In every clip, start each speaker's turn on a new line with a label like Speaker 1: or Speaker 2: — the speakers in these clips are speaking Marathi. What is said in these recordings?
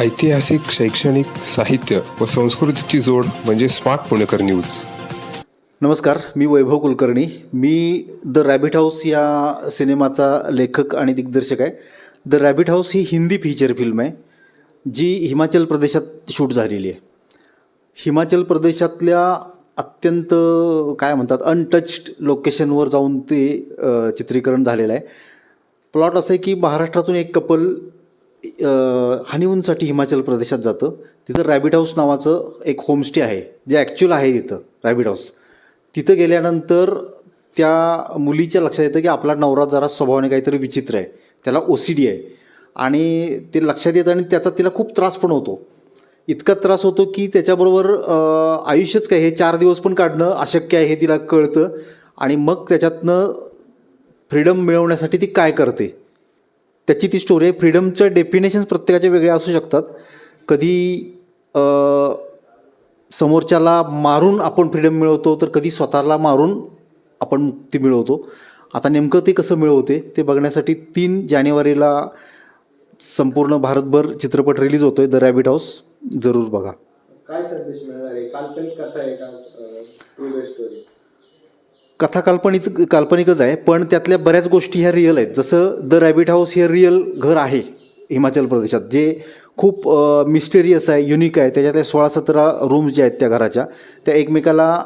Speaker 1: ऐतिहासिक शैक्षणिक साहित्य व संस्कृतीची जोड म्हणजे स्मार्ट पुणेकर न्यूज.
Speaker 2: नमस्कार मी वैभव कुलकर्णी. मी द रॅबिट हाऊस या सिनेमाचा लेखक आणि दिग्दर्शक आहे. द रॅबिट हाऊस ही हिंदी फीचर फिल्म आहे जी हिमाचल प्रदेशात शूट झालेली आहे. हिमाचल प्रदेशातल्या अत्यंत काय म्हणतात अनटच्ड लोकेशनवर जाऊन ते चित्रीकरण झालेलं आहे. प्लॉट असं आहे की महाराष्ट्रातून एक कपल हनीमूनसाठी हिमाचल प्रदेशात जातं. तिथं रॅबिट हाऊस नावाचं एक होमस्टे आहे जे ॲक्च्युअल आहे तिथं रॅबिट हाऊस तिथं गेल्यानंतर त्या मुलीच्या लक्षात येतं की आपला नवरा जरा स्वभावाने काहीतरी विचित्र आहे. त्याला ओ सी डी आहे. आणि ते लक्षात येतं आणि त्याचा तिला खूप त्रास पण होतो. इतका त्रास होतो की त्याच्याबरोबर आयुष्यच काय हे चार दिवस पण काढणं अशक्य आहे हे तिला कळतं. आणि मग त्याच्यातनं फ्रीडम मिळवण्यासाठी ती काय करते? त्याची ती स्टोरी आहे. फ्रीडमचं डेफिनेशन्स प्रत्येकाच्या वेगळे असू शकतात. कधी समोरच्याला मारून आपण फ्रीडम मिळवतो तर कधी स्वतःला मारून आपण मुक्ती मिळवतो. आता नेमकं ते कसं मिळवते ते बघण्यासाठी तीन जानेवारीला संपूर्ण भारतभर चित्रपट रिलीज होतोय द रॅबिट हाऊस जरूर बघा.
Speaker 3: काय संदेश मिळणार आहे? काल्पनिक कथा आहे.
Speaker 2: कथा काल्पनिक काल्पनिकच आहे पण त्यातल्या बऱ्याच गोष्टी ह्या रिअल आहेत. जसं द रॅबिट हाऊस हे रिअल घर आहे हिमाचल प्रदेशात जे खूप मिस्टेरियस आहे युनिक आहे. त्याच्यातल्या सोळा सतरा रूम्स ज्या आहेत त्या घराच्या त्या एकमेकाला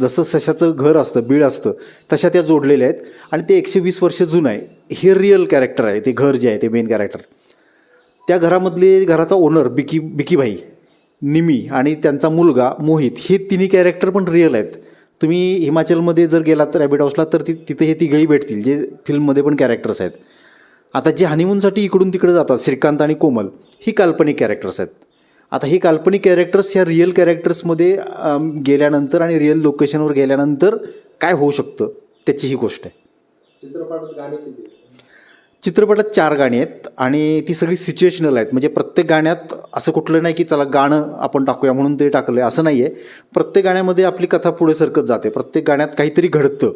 Speaker 2: जसं सशाचं घर असतं बीड असतं तशा त्या जोडलेल्या आहेत. आणि ते एकशे वीस वर्ष जुनं आहे. हे रिअल कॅरेक्टर आहे. ते घर जे आहे ते मेन कॅरेक्टर त्या घरामधले घराचा ओनर बिकी बिकीभाई निमी आणि त्यांचा मुलगा मोहित हे तिन्ही कॅरेक्टर पण रिअल आहेत. तुम्ही हिमाचलमध्ये जर गेलात रॅबिट हाऊसला तर ती तिथे हे तिघंही भेटतील जे फिल्ममध्ये पण कॅरेक्टर्स आहेत. आता जे हनीमूनसाठी इकडून तिकडे जातात श्रीकांत आणि कोमल ही काल्पनिक कॅरेक्टर्स आहेत. आता ही काल्पनिक कॅरेक्टर्स ह्या रिअल कॅरेक्टर्समध्ये गेल्यानंतर आणि रिअल लोकेशनवर गेल्यानंतर काय होऊ शकतं त्याची ही गोष्ट आहे.
Speaker 3: चित्रपटात गाणे किती
Speaker 2: चित्रपटात चार गाणी आहेत आणि ती सगळी सिच्युएशनल आहेत. म्हणजे प्रत्येक गाण्यात असं कुठलं नाही की चला गाणं आपण टाकूया म्हणून ते टाकलं आहे असं नाही आहे प्रत्येक गाण्यामध्ये आपली कथा पुढे सरकत जाते. प्रत्येक गाण्यात काहीतरी घडतं.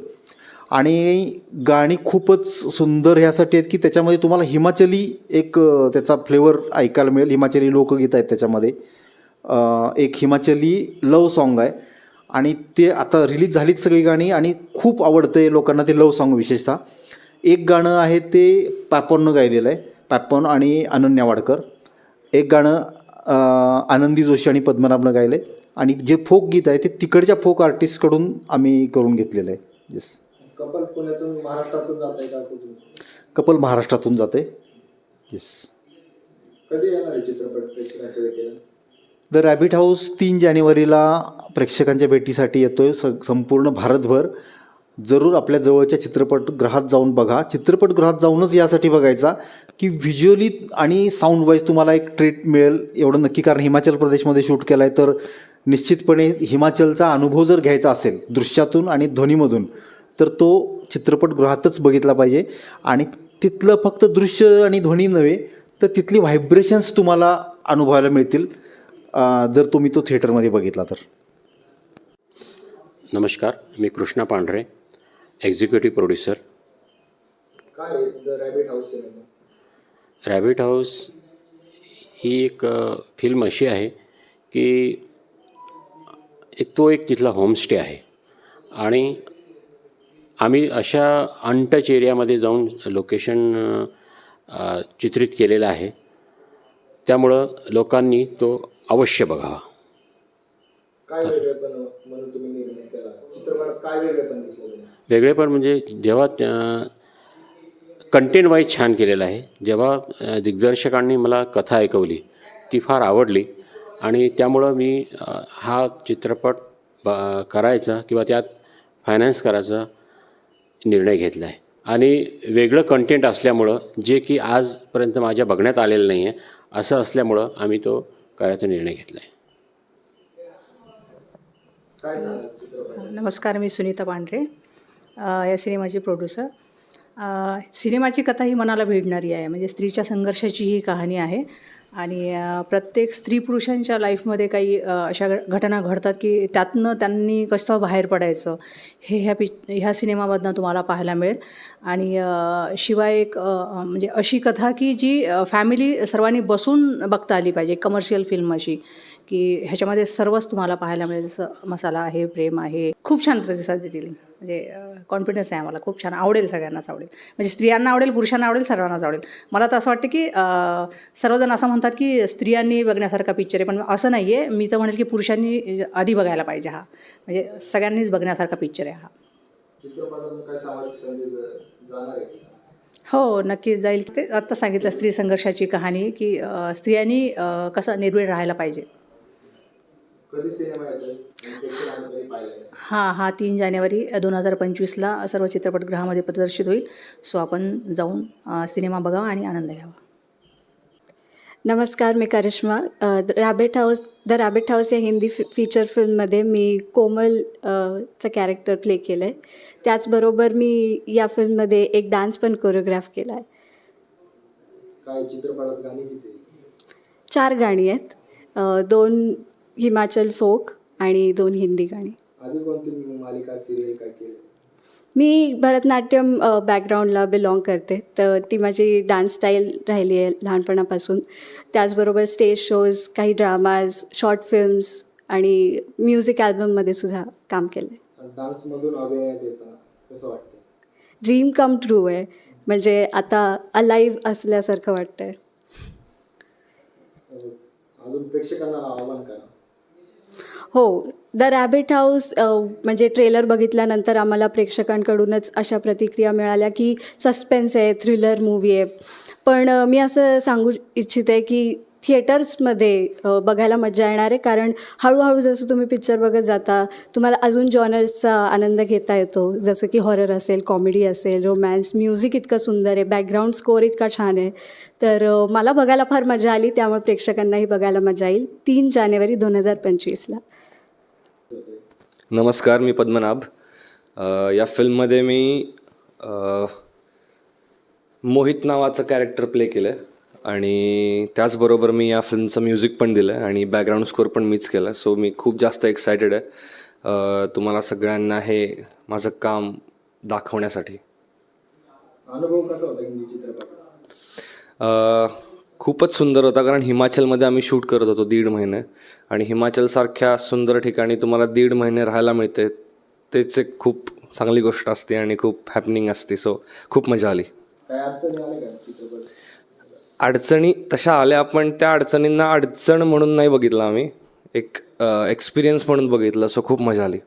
Speaker 2: आणि गाणी खूपच सुंदर ह्यासाठी आहेत की त्याच्यामध्ये तुम्हाला हिमाचली एक त्याचा फ्लेवर ऐकायला मिळेल. हिमाचली लोकगीत आहेत त्याच्यामध्ये. एक हिमाचली लव सॉन्ग आहे. आणि ते आता रिलीज झालीच सगळी गाणी आणि खूप आवडते लोकांना ते लव सॉन्ग विशेषतः. एक गाणं आहे ते पॅपॉननं गायलेलं आहे. पॅपॉन आणि अनन्या वाडकर. एक गाणं आनंदी जोशी आणि पद्मनाभनं गायलं आहे आणि जे फोक गीत आहे ते तिकडच्या फोक आर्टिस्टकडून आम्ही करून घेतलेलं आहे. येस
Speaker 3: कपल पुण्यातून महाराष्ट्रातून जात आहे का कुठून?
Speaker 2: कपल महाराष्ट्रातून जाते येस
Speaker 3: कधी येणार आहे चित्रपट प्रेक्षकांच्या भेटीला?
Speaker 2: द रॅबिट हाऊस तीन जानेवारीला प्रेक्षकांच्या भेटीसाठी येतोय. स संपूर्ण भारतभर. जरूर आपल्या जवळच्या चित्रपटगृहात जाऊन बघा. चित्रपटगृहात जाऊनच यासाठी बघायचा की व्हिज्युअली आणि साऊंड वाईज तुम्हाला एक ट्रीट मिळेल. एवढं नक्की कारण हिमाचल प्रदेशमध्ये शूट केला आहे तर निश्चितपणे हिमाचलचा अनुभव जर घ्यायचा असेल दृश्यातून आणि ध्वनीमधून तर तो चित्रपटगृहातच बघितला पाहिजे. आणि तिथलं फक्त दृश्य आणि ध्वनी नव्हे तर तिथली व्हायब्रेशन्स तुम्हाला अनुभवायला मिळतील. जर तुम्ही तो थिएटरमध्ये बघितला तर.
Speaker 4: नमस्कार मी कृष्णा पांढरे. एक्झिक्युटिव्ह प्रोड्युसर
Speaker 3: काय आहे the rabbit house cinema
Speaker 4: rabbit house ही एक अ, फिल्म अशी आहे की एक तो एक तिथला होमस्टे आहे. आणि आम्ही अशा अनटच एरियामध्ये जाऊन लोकेशन अ, अ, चित्रित केलेलं आहे. त्यामुळं लोकांनी तो अवश्य बघावा.
Speaker 3: काय वेगळेपण म्हणून तुम्ही केला? चित्रपटात काय वेगळेपण दिसलं
Speaker 4: वेगळेपण म्हणजे जेव्हा कंटेंट वाईज छान केलेलं आहे जेव्हा दिग्दर्शकांनी मला कथा ऐकवली ती फार आवडली आणि त्यामुळं मी हा चित्रपट ब करायचा किंवा त्यात फायनान्स करायचा निर्णय घेतला आहे. आणि वेगळं कंटेंट असल्यामुळं जे की आजपर्यंत माझ्या बघण्यात आलेलं नाही आहे असं असल्यामुळं आम्ही तो करायचा निर्णय घेतला आहे.
Speaker 3: काय सांगाल चित्रपट
Speaker 5: नमस्कार मी सुनीता पांढरे या सिनेमाची प्रोड्युसर सिनेमाची कथा ही मनाला भिडणारी आहे म्हणजे स्त्रीच्या संघर्षाची ही कहाणी आहे. आणि प्रत्येक स्त्री पुरुषांच्या लाईफमध्ये काही अशा घ- घटना घडतात की त्यातनं त्यांनी कसं बाहेर पडायचं हे ह्या पि ह्या सिनेमामधनं तुम्हाला पाहायला मिळेल. आणि शिवाय एक म्हणजे अशी कथा की जी फॅमिली सर्वांनी बसून बघता आली पाहिजे कमर्शियल फिल्म अशी. की ह्याच्यामध्ये सर्वच तुम्हाला पाहायला मिळेल. जसं मसाला आहे प्रेम आहे. खूप छान प्रतिसाद देतील. म्हणजे कॉन्फिडन्स आहे आम्हाला. खूप छान. आवडेल सगळ्यांनाच आवडेल. म्हणजे स्त्रियांना आवडेल पुरुषांना आवडेल सर्वांनाच आवडेल. मला तर असं वाटतं की सर्वजण असं म्हणतात की स्त्रियांनी बघण्यासारखा पिक्चर आहे. पण असं नाही आहे मी तर म्हणेल की पुरुषांनी आधी बघायला पाहिजे हा. म्हणजे सगळ्यांनीच बघण्यासारखा पिक्चर आहे हा? हो नक्कीच जाईल. ते आत्ता सांगितलं स्त्री संघर्षाची कहाणी की स्त्रियांनी कसं निर्भीड राहायला पाहिजे.
Speaker 3: कधी सिनेमा येतोय? पाहिला नाही
Speaker 5: हा हा तीन जानेवारी दोन हजार पंचवीसला सर्व चित्रपटगृहामध्ये प्रदर्शित होईल. सो आपण जाऊन सिनेमा बघावा आणि आनंद घ्यावा.
Speaker 6: नमस्कार मी Karishma. Rabbit house the rabbit house या हिंदी फी फीचर फिल्ममध्ये मी कोमल चं कॅरेक्टर प्ले केलं आहे त्याचबरोबर मी या फिल्ममध्ये एक डान्स पण कोरिओग्राफ केला आहे
Speaker 3: काय चित्रपटात गाणी किती? आहे?
Speaker 6: चार गाणी आहेत. दोन हिमाचल फोक आणि दोन हिंदी गाणी. मी भरतनाट्यम बॅकग्राऊंडला बिलॉंग करते. तर ती माझी डान्स स्टाईल राहिली आहे लहानपणापासून. त्याचबरोबर स्टेज शोज काही ड्रामाज शॉर्ट फिल्म्स आणि म्युझिक ॲल्बममध्ये सुद्धा काम केलं आहे ड्रीम कम ट्रू आहे. म्हणजे आता अलाईव्ह असल्यासारखं वाटतं आहे
Speaker 3: अजून प्रेक्षकांना आवाहन करा.
Speaker 6: हो द रॅबिट हाऊस म्हणजे ट्रेलर बघितल्यानंतर आम्हाला प्रेक्षकांकडूनच अशा प्रतिक्रिया मिळाल्या की सस्पेन्स आहे थ्रिलर मूवी आहे. पण मी असं सांगू इच्छिते की थिएटर्समध्ये बघायला मजा येणार आहे. कारण हळूहळू जसं तुम्ही पिक्चर बघत जाता तुम्हाला अजून जॉनर्सचा आनंद घेता येतो. जसं की हॉरर असेल कॉमेडी असेल रोमॅन्स म्युझिक इतकं सुंदर आहे. बॅकग्राऊंड स्कोअर इतका छान आहे. तर मला बघायला फार मजा आली. त्यामुळे प्रेक्षकांनाही बघायला मजा येईल. तीन जानेवारी दोन हजार पंचवीसला.
Speaker 7: नमस्कार मी पद्मनाभ. या फिल्ममध्ये मी मोहित नावाचं कॅरेक्टर प्ले केलं आहे आणि त्याचबरोबर मी या फिल्मचं म्युझिक पण दिलं आहे आणि बॅकग्राऊंड स्कोअर पण मीच केला सो मी खूप जास्त एक्सायटेड आहे. तुम्हाला सगळ्यांना हे माझं काम दाखवण्यासाठी.
Speaker 3: अनुभव कसा होता हिंदी चित्रपटात?
Speaker 7: अ, खूपच सुंदर होता कारण हिमाचलमध्ये आम्ही शूट करत होतो दीड महिने. आणि हिमाचलसारख्या सुंदर ठिकाणी तुम्हाला दीड महिने राहायला मिळते तेच एक खूप चांगली गोष्ट असते आणि खूप हॅपनिंग असते. सो खूप मजा आली.
Speaker 3: काय अडचणी
Speaker 7: तशा आल्या पण त्या अडचणींना अडचण म्हणून नाही बघितलं आम्ही. एक एक्सपिरियन्स म्हणून बघितलं सो खूप मजा आली.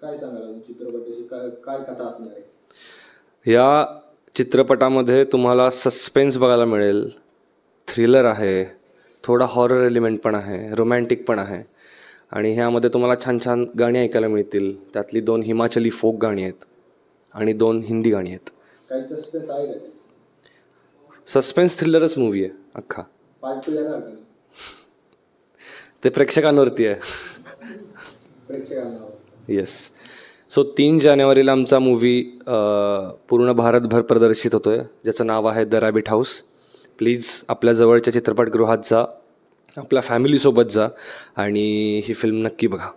Speaker 3: काय सांगाल अजून? चित्रपटाची काय काय कथा असणार आहे?
Speaker 7: या चित्रपटामध्ये तुम्हाला सस्पेन्स बघायला मिळेल. थ्रिलर आहे. थोडा हॉरर एलिमेंट पण आहे. रोमॅन्टिक पण आहे. आणि ह्यामध्ये तुम्हाला छान छान गाणी ऐकायला मिळतील. त्यातली दोन हिमाचली फोक गाणी आहेत. आणि दोन हिंदी गाणी आहेत.
Speaker 3: सस्पेन्स
Speaker 7: थ्रिलरच मूवी आहे अख्खा.
Speaker 3: पार्ट टू येणार का
Speaker 7: ते प्रेक्षकांवरती आहे.
Speaker 3: प्रेक्षकांना
Speaker 7: येस सो तीन जानेवारीला आमचा मूवी पूर्ण भारतभर प्रदर्शित होतो आहे ज्याचं नाव आहे द रॅबिट हाऊस प्लीज आपल्या जवळच्या चित्रपटगृहात जा. आपल्या फॅमिलीसोबत जा. आणि ही फिल्म नक्की बघा.